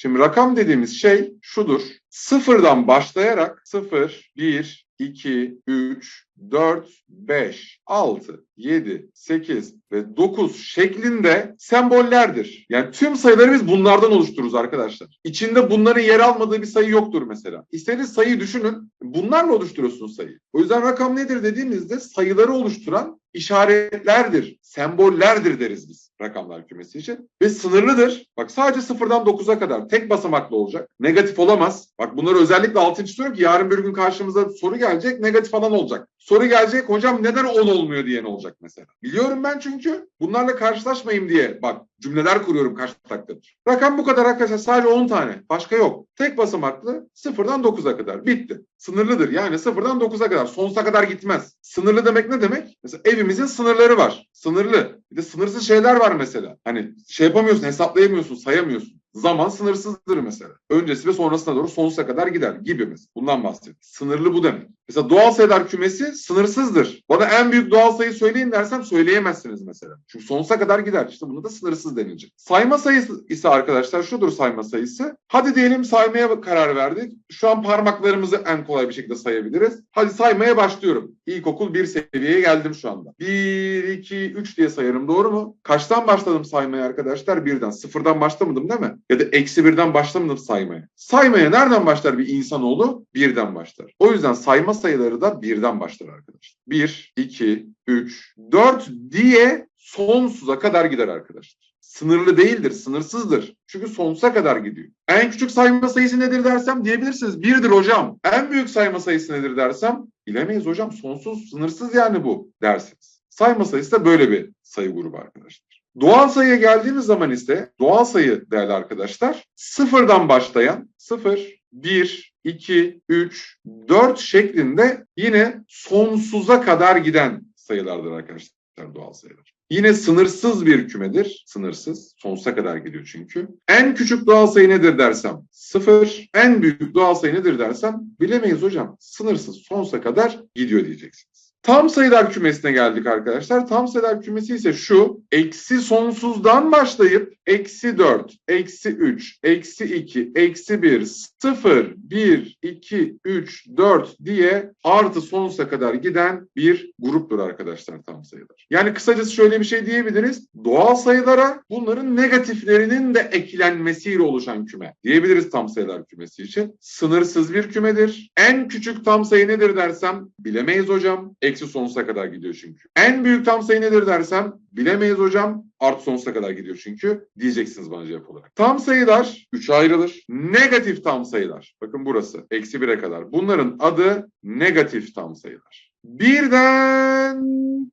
Şimdi rakam dediğimiz şey şudur. Sıfırdan başlayarak 0, 1, 2, 3, 4, 5, 6, 7, 8 ve 9 şeklinde sembollerdir. Yani tüm sayıları biz bunlardan oluştururuz arkadaşlar. İçinde bunların yer almadığı bir sayı yoktur mesela. İstediğiniz sayıyı düşünün. Bunlarla oluşturuyorsunuz sayıyı. O yüzden rakam nedir dediğimizde sayıları oluşturan işaretlerdir, sembollerdir deriz biz rakamlar kümesi için. Ve sınırlıdır. Bak sadece sıfırdan 9'a kadar tek basamaklı olacak. Negatif olamaz. Bak bunları özellikle altını çiziyorum ki yarın bir gün karşımıza soru gelecek negatif falan olacak. Soru gelecek hocam neden 10 olmuyor diyen olacak mesela. Biliyorum ben çünkü bunlarla karşılaşmayayım diye bak cümleler kuruyorum kaç dakikadır. Rakam bu kadar arkadaşlar sadece 10 tane. Başka yok. Tek basamaklı sıfırdan 9'a kadar. Bitti. Sınırlıdır. Yani sıfırdan 9'a kadar. Sonsuza kadar gitmez. Sınırlı demek ne demek? Mesela evimizin sınırları var. Sınırlı. Bir de sınırsız şeyler var mesela. Hani şey yapamıyorsun, hesaplayamıyorsun, sayamıyorsun. Zaman sınırsızdır mesela. Öncesi ve sonrasına doğru sonsuza kadar gider gibi mesela. Bundan bahsediyorum. Sınırlı bu demek. Mesela doğal sayılar kümesi sınırsızdır. Bana en büyük doğal sayı söyleyin dersem söyleyemezsiniz mesela. Çünkü sonsuza kadar gider. İşte buna da sınırsız denilecek. Sayma sayısı ise arkadaşlar şudur sayma sayısı. Hadi diyelim saymaya karar verdik. Şu an parmaklarımızı en kolay bir şekilde sayabiliriz. Hadi saymaya başlıyorum. İlkokul bir seviyeye geldim şu anda. 1, 2, 3 diye sayarım doğru mu? Kaçtan başladım saymaya arkadaşlar? Birden. Sıfırdan başlamadım değil mi? Ya da eksi birden başlamadım saymaya. Saymaya nereden başlar bir insanoğlu? Birden başlar. O yüzden sayma sayıları da birden başlar arkadaşlar. 1, 2, 3, 4 diye sonsuza kadar gider arkadaşlar. Sınırlı değildir, sınırsızdır. Çünkü sonsuza kadar gidiyor. En küçük sayma sayısı nedir dersem diyebilirsiniz. Birdir hocam. En büyük sayma sayısı nedir dersem bilemeyiz hocam. Sonsuz, sınırsız yani bu dersiniz. Sayma sayısı da böyle bir sayı grubu arkadaşlar. Doğal sayıya geldiğimiz zaman ise doğal sayı değerli arkadaşlar sıfırdan başlayan 0, 1, 2, 3, 4 şeklinde yine sonsuza kadar giden sayılardır arkadaşlar doğal sayılar. Yine sınırsız bir kümedir. Sınırsız. Sonsuza kadar gidiyor çünkü. En küçük doğal sayı nedir dersem sıfır. En büyük doğal sayı nedir dersem bilemeyiz hocam. Sınırsız sonsuza kadar gidiyor diyeceksiniz. Tam sayılar kümesine geldik arkadaşlar. Tam sayılar kümesi ise şu. Eksi sonsuzdan başlayıp eksi 4, eksi 3, eksi 2, eksi 1, 0, 1, 2, 3, 4 diye artı sonsuza kadar giden bir gruptur arkadaşlar tam sayılar. Yani kısacası şöyle bir şey diyebiliriz. Doğal sayılara bunların negatiflerinin de eklenmesiyle oluşan küme diyebiliriz tam sayılar kümesi için. Sınırsız bir kümedir. En küçük tam sayı nedir dersem bilemeyiz hocam. Eksi sonsuza kadar gidiyor çünkü. En büyük tam sayı nedir dersem bilemeyiz hocam. Artı sonsuza kadar gidiyor çünkü diyeceksiniz bana cevap olarak. Tam sayılar 3'e ayrılır. Negatif tam sayılar. Bakın burası. Eksi 1'e kadar. Bunların adı negatif tam sayılar. Birden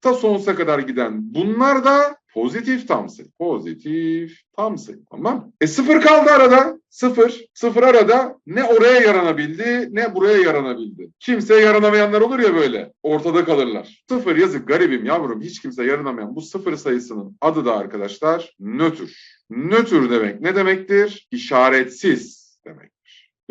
ta sonsuza kadar giden bunlar da pozitif tam sayı. Pozitif tam sayı. Tamam. E sıfır kaldı arada. Sıfır. Sıfır arada ne oraya yaranabildi ne buraya yaranabildi. Kimseye yaranamayanlar olur ya böyle. Ortada kalırlar. Sıfır yazık garibim yavrum. Hiç kimse yaranamayan bu sıfır sayısının adı da arkadaşlar nötr. Nötr demek ne demektir? İşaretsiz demek.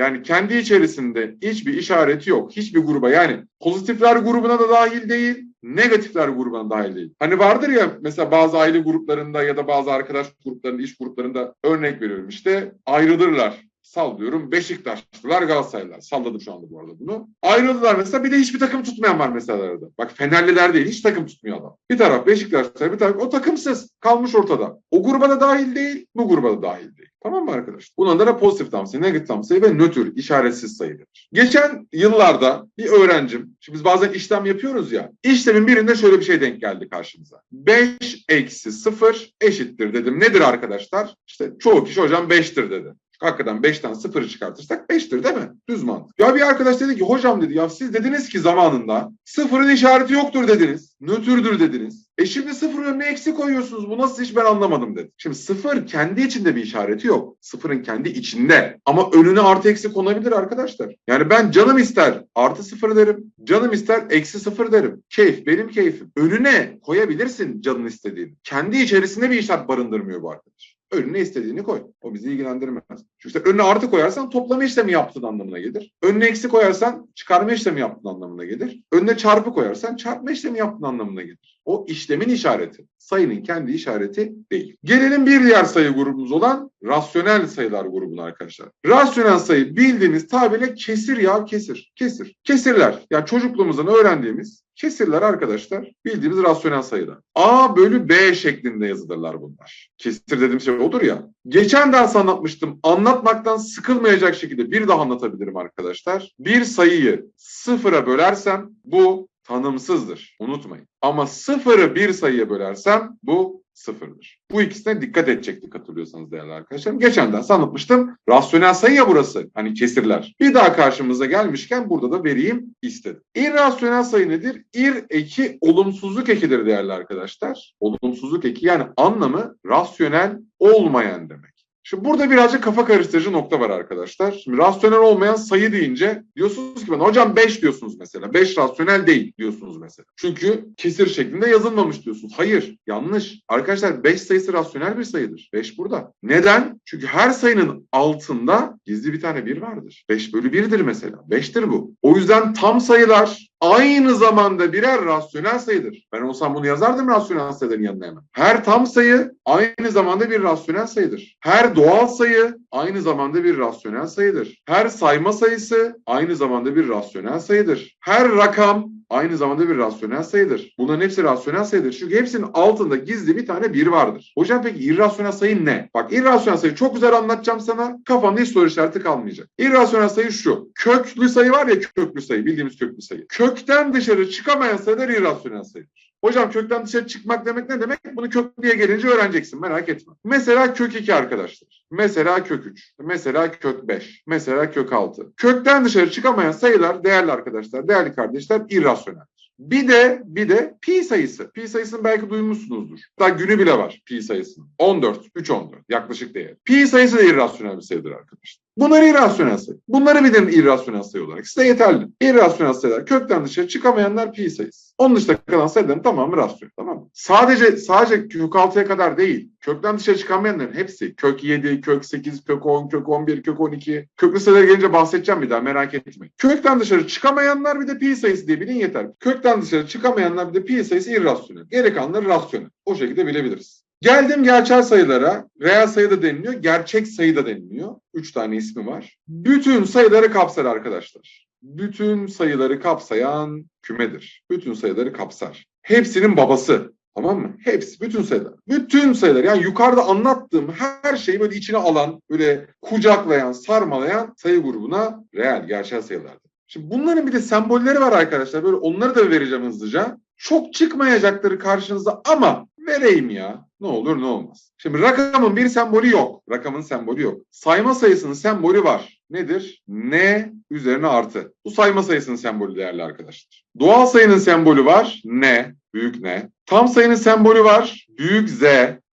Yani kendi içerisinde hiçbir işareti yok. Hiçbir gruba yani pozitifler grubuna da dahil değil, negatifler grubuna dahil değil. Hani vardır ya mesela bazı aile gruplarında ya da bazı arkadaş gruplarında, iş gruplarında örnek veriyorum işte ayrılırlar sallıyorum Beşiktaşlılar Galatasaraylılar. Salladım şu anda bu arada bunu. Ayrıldılar mesela bir de hiçbir takım tutmayan var mesela arada. Bak Fenerliler değil hiç takım tutmuyor adam. Bir taraf Beşiktaşlar bir taraf o takımsız kalmış ortada. O gruba da dahil değil bu gruba da dahil değil. Tamam mı arkadaşlar? Bunlar da pozitif tam sayı, negatif tam sayı ve nötr, işaretsiz sayıdır. Geçen yıllarda bir öğrencim, şimdi biz bazen işlem yapıyoruz ya, işlemin birinde şöyle bir şey denk geldi karşımıza. 5 eksi 0 eşittir dedim. Nedir arkadaşlar? İşte çoğu kişi hocam 5'tir dedi. Hakikaten 5'ten 0'ı çıkartırsak 5'tir değil mi? Düz mantık. Ya bir arkadaş dedi ki hocam dedi ya siz dediniz ki zamanında sıfırın işareti yoktur dediniz. Nötrdür dediniz. E şimdi sıfır önüne eksi koyuyorsunuz. Bu nasıl iş ben anlamadım dedi. Şimdi sıfır kendi içinde bir işareti yok. Sıfırın kendi içinde. Ama önüne artı eksi konabilir arkadaşlar. Yani ben canım ister artı sıfır derim. Canım ister eksi sıfır derim. Keyif benim keyfim. Önüne koyabilirsin canın istediğini. Kendi içerisinde bir işaret barındırmıyor bu arkadaş. Önüne istediğini koy. O bizi ilgilendirmez. Çünkü işte önüne artı koyarsan toplama işlemi yaptığın anlamına gelir. Önüne eksi koyarsan çıkarma işlemi yaptığın anlamına gelir. Önüne çarpı koyarsan çarpma işlemi yaptığın anlamına gelir. O işlemin işareti. Sayının kendi işareti değil. Gelelim bir diğer sayı grubumuz olan rasyonel sayılar grubuna arkadaşlar. Rasyonel sayı bildiğimiz tabirle kesir ya kesir. Kesir. Kesirler. Yani çocukluğumuzdan öğrendiğimiz Kesirler arkadaşlar bildiğimiz rasyonel sayılar. A bölü B şeklinde yazılırlar bunlar. Kesir dediğim şey odur ya. Geçen ders anlatmıştım. Anlatmaktan sıkılmayacak şekilde bir daha anlatabilirim arkadaşlar. Bir sayıyı sıfıra bölersem bu tanımsızdır. Unutmayın. Ama sıfırı bir sayıya bölersem bu sıfırdır. Bu ikisine dikkat edecektik hatırlıyorsanız değerli arkadaşlarım. Geçen ders anlatmıştım. Rasyonel sayı ya burası. Hani kesirler. Bir daha karşımıza gelmişken burada da vereyim istedim. İrrasyonel sayı nedir? İr eki olumsuzluk ekidir değerli arkadaşlar. Olumsuzluk eki yani anlamı rasyonel olmayan demek. Şimdi burada birazcık kafa karıştırıcı nokta var arkadaşlar. Şimdi rasyonel olmayan sayı deyince diyorsunuz ki bana hocam 5 diyorsunuz mesela. 5 rasyonel değil diyorsunuz mesela. Çünkü kesir şeklinde yazılmamış diyorsunuz. Hayır yanlış. Arkadaşlar 5 sayısı rasyonel bir sayıdır. 5 burada. Neden? Çünkü her sayının altında gizli bir tane 1 vardır. 5 bölü 1'dir mesela. 5'tir bu. O yüzden tam sayılar aynı zamanda birer rasyonel sayıdır. Ben olsam bunu yazardım rasyonel sayıların yanına hemen. Her tam sayı aynı zamanda bir rasyonel sayıdır. Her doğal sayı aynı zamanda bir rasyonel sayıdır. Her sayma sayısı aynı zamanda bir rasyonel sayıdır. Her rakam aynı zamanda bir rasyonel sayıdır. Bunların hepsi rasyonel sayıdır. Çünkü hepsinin altında gizli bir tane bir vardır. Hocam peki irrasyonel sayı ne? Bak irrasyonel sayı çok güzel anlatacağım sana. Kafanda hiç soru işareti kalmayacak. İrrasyonel sayı şu. Köklü sayı var ya köklü sayı. Bildiğimiz köklü sayı. Kökten dışarı çıkamayan sayılar irrasyonel sayıdır. Hocam kökten dışarı çıkmak demek ne demek? Bunu köklüye gelince öğreneceksin merak etme. Mesela kök 2 arkadaşlar. Mesela kök 3. Mesela kök 5. Mesela kök 6. Kökten dışarı çıkamayan sayılar değerli arkadaşlar, değerli kardeşler irrasyoneldir. Bir de bir de pi sayısı. Pi sayısını belki duymuşsunuzdur. Daha günü bile var pi sayısının. 14, 3 14 yaklaşık değer. Pi sayısı da irrasyonel bir sayıdır arkadaşlar. Bunlar irrasyonel sayı. Bunları bilin irrasyonel sayı olarak. Size yeterli. İrrasyonel sayılar kökten dışarı çıkamayanlar pi sayısı. Onun dışında kalan sayıların tamamı rasyonel. Tamam mı? Sadece sadece kök 6'ya kadar değil. Kökten dışarı çıkamayanların hepsi. Kök 7, kök 8, kök 10, kök 11, kök 12. Köklü sayılara gelince bahsedeceğim bir daha merak etmeyin. Kökten dışarı çıkamayanlar bir de pi sayısı diye bilin yeter. Kökten dışarı çıkamayanlar bir de pi sayısı irrasyonel. Geri kalanları rasyonel. O şekilde bilebiliriz. Geldim gerçel sayılara. Reel sayı da deniliyor, gerçek sayı da deniliyor. Üç tane ismi var. Bütün sayıları kapsar arkadaşlar. Bütün sayıları kapsayan kümedir. Bütün sayıları kapsar. Hepsinin babası. Tamam mı? Hepsi, bütün sayılar. Bütün sayılar. Yani yukarıda anlattığım her şeyi böyle içine alan, böyle kucaklayan, sarmalayan sayı grubuna reel, gerçel sayılardır. Şimdi bunların bir de sembolleri var arkadaşlar. Böyle onları da vereceğim hızlıca. Çok çıkmayacakları karşınıza ama vereyim ya. Ne olur ne olmaz. Şimdi rakamın bir sembolü yok. Rakamın sembolü yok. Sayma sayısının sembolü var. Nedir? N üzerine artı. Bu sayma sayısının sembolü değerli arkadaşlar. Doğal sayının sembolü var. N. Büyük N. Tam sayının sembolü var. Büyük Z.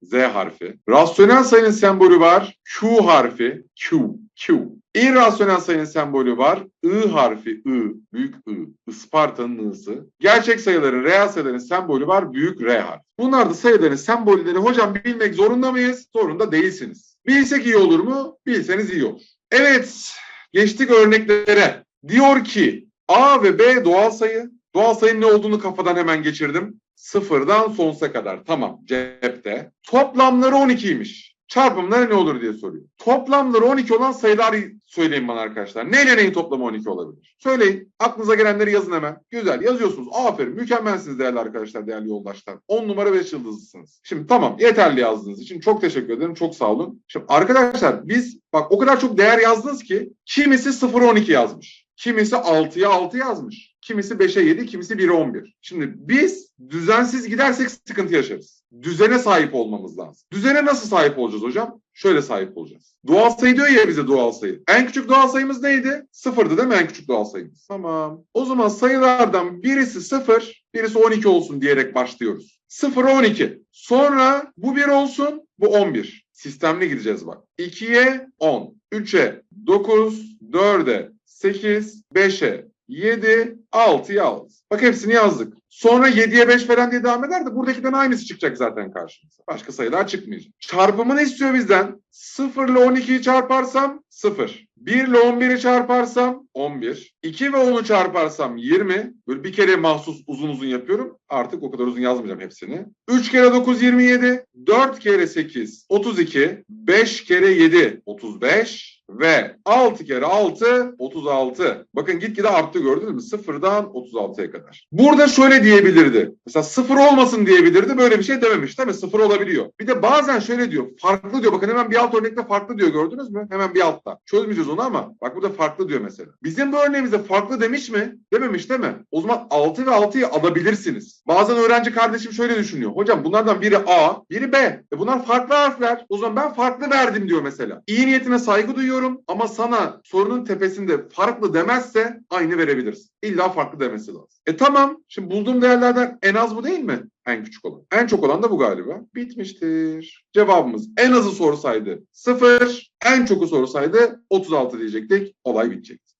Z harfi. Rasyonel sayının sembolü var. Q harfi. Q. Q. İrrasyonel sayının sembolü var. I harfi. I. Büyük I. Isparta'nın I'sı. Gerçek sayıların, reel sayıların sembolü var. Büyük R harfi. Bunlar da sayıların sembolleri hocam bilmek zorunda mıyız? Zorunda değilsiniz. Bilsek iyi olur mu? Bilseniz iyi olur. Evet. Geçtik örneklere. Diyor ki A ve B doğal sayı. Doğal sayının ne olduğunu kafadan hemen geçirdim. Sıfırdan sonsuza kadar. Tamam cepte. Toplamları 12'ymiş. Çarpımları ne olur diye soruyor. Toplamları 12 olan sayılar söyleyin bana arkadaşlar. Neyle neyin toplamı 12 olabilir? Söyleyin. Aklınıza gelenleri yazın hemen. Güzel yazıyorsunuz. Aferin. Mükemmelsiniz değerli arkadaşlar, değerli yoldaşlar. 10 numara 5 yıldızlısınız. Şimdi tamam yeterli yazdığınız için çok teşekkür ederim. Çok sağ olun. Şimdi arkadaşlar biz bak o kadar çok değer yazdınız ki kimisi 0-12 yazmış. Kimisi 6'ya 6 yazmış. Kimisi 5'e 7, kimisi 1'e 11. Şimdi biz düzensiz gidersek sıkıntı yaşarız. Düzene sahip olmamız lazım. Düzene nasıl sahip olacağız hocam? Şöyle sahip olacağız. Doğal sayı diyor ya bize doğal sayı. En küçük doğal sayımız neydi? Sıfırdı değil mi en küçük doğal sayımız? Tamam. O zaman sayılardan birisi sıfır, birisi 12 olsun diyerek başlıyoruz. 0 12. Sonra bu 1 olsun, bu 11. Sistemli gideceğiz bak. 2'ye 10, 3'e 9, 4'e 8, 5'e 7, 6'ya 6. Bak hepsini yazdık. Sonra 7'ye 5 falan diye devam eder de buradakiden aynısı çıkacak zaten karşımıza. Başka sayılar çıkmayacak. Çarpımını istiyor bizden. 0 ile 12'yi çarparsam 0. 1 ile 11'i çarparsam 11. 2 ve 10'u çarparsam 20. Böyle bir kere mahsus uzun uzun yapıyorum. Artık o kadar uzun yazmayacağım hepsini. 3 kere 9 27. 4 kere 8 32. 5 kere 7 35 ve 6 kere 6 36. Bakın gitgide arttı gördünüz mü? Sıfırdan 36'ya kadar. Burada şöyle diyebilirdi. Mesela sıfır olmasın diyebilirdi. Böyle bir şey dememiş değil mi? Sıfır olabiliyor. Bir de bazen şöyle diyor. Farklı diyor. Bakın hemen bir alt örnekte farklı diyor. Gördünüz mü? Hemen bir altta. Çözmeyeceğiz onu ama bak burada farklı diyor mesela. Bizim bu örneğimizde farklı demiş mi? Dememiş değil mi? O zaman 6 ve 6'yı alabilirsiniz. Bazen öğrenci kardeşim şöyle düşünüyor. Hocam bunlardan biri A, biri B. E bunlar farklı harfler. O zaman ben farklı verdim diyor mesela. İyi niyetine saygı duyuyorum ama sana sorunun tepesinde farklı demezse aynı verebilirsin. İlla farklı demesi lazım. E tamam. Şimdi bulduğum değerlerden en az bu değil mi? En küçük olan. En çok olan da bu galiba. Bitmiştir. Cevabımız en azı sorsaydı 0, en çoku sorsaydı 36 diyecektik. Olay bitecekti.